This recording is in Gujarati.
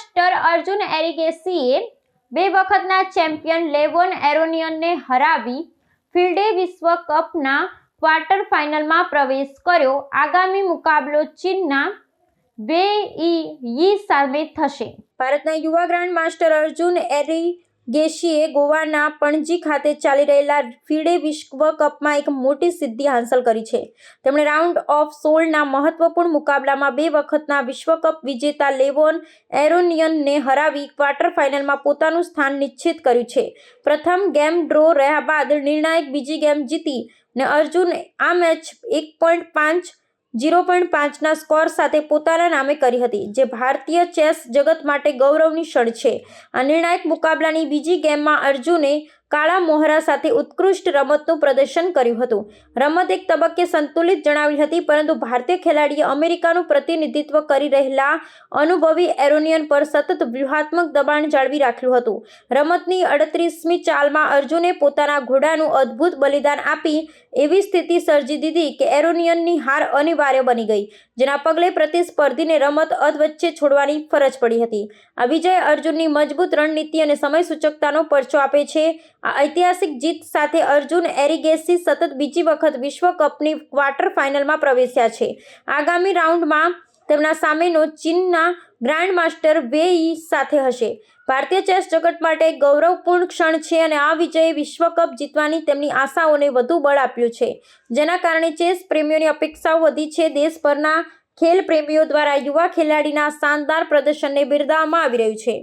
માસ્ટર અર્જુન એરિગેસીએ બે વખતના ચેમ્પિયન લેવોન એરોનિયનને હરાવી ફિલ્ડે વિશ્વ કપના ક્વાર્ટર ફાઇનલમાં પ્રવેશ કર્યો. આગામી મુકાબલો ચીનના વે ઈ સામે થશે. ભારતના યુવા ગ્રાન્ડ માસ્ટર અર્જુન એરિગેશીએ ગોવાના પણજી ખાતે ચાલી રહેલા ફિડે વિશ્વ કપમાં એક મોટી સિદ્ધિ હાંસલ કરી છે. તેમણે રાઉન્ડ ઓફ સોળના મહત્વપૂર્ણ મુકાબલામાં બે વખતના વિશ્વ કપ વિજેતા લેવોન એરોનિયનને હરાવી ક્વાર્ટર ફાઇનલમાં પોતાનું સ્થાન નિશ્ચિત કર્યું છે. પ્રથમ ગેમ ડ્રો રહ્યા બાદ નિર્ણાયક બીજી ગેમ જીતી ને અર્જુન આ મેચ એક પોઈન્ટ પાંચ જીરો પોઈન્ટ પાંચના સ્કોર સાથે પોતાના નામે કરી હતી, જે ભારતીય ચેસ જગત માટે ગૌરવની ક્ષણ છે. આ નિર્ણાયક મુકાબલાની બીજી ગેમમાં અર્જુને કાળા મોહરા સાથે ઉત્કૃષ્ટ રમતનું પ્રદર્શન કર્યું હતું. રમત એક તબક્કે સંતુલિત જણાવી હતી, પરંતુ ભારતીય ખેલાડીએ અમેરિકાનું પ્રતિનિધિત્વ કરી રહેલા અનુભવી એરોનિયન પર સતત વ્યૂહાત્મક દબાણ જાળવી રાખ્યું હતું. રમતની અડત્રીસમી ચાલમાં અર્જુને પોતાના ઘોડાનું અદ્ભુત બલિદાન આપી એવી સ્થિતિ સર્જી દીધી કે એરોનિયનની હાર અનિવાર્ય બની ગઈ, જેના પગલે પ્રતિસ્પર્ધીને રમત અધવચ્ચે છોડવાની ફરજ પડી હતી. આ વિજય અર્જુનની મજબૂત રણનીતિ અને સમય સૂચકતાનો પરચો આપે છે આ ઐતિહાસિક જીત સાથે અર્જુન એરિગેસી સતત બીજી વખત વિશ્વ કપની ક્વાર્ટર ફાઇનલમાં પ્રવેશ્યા છે. આગામી રાઉન્ડમાં તેમના સામેનો ચીનના ગ્રાન્ડ માસ્ટર વે યી સાથે હશે. ભારતીય ચેસ જગત માટે ગૌરવપૂર્ણ ક્ષણ છે અને આ વિજયે વિશ્વ કપ જીતવાની તેમની આશાઓને વધુ બળ આપ્યું છે. જેના કારણે ચેસ પ્રેમીઓની અપેક્ષાઓ વધી છે. દેશભરના ખેલ પ્રેમીઓ દ્વારા યુવા ખેલાડીના શાનદાર પ્રદર્શનને બિરદાવવામાં આવી રહ્યું છે.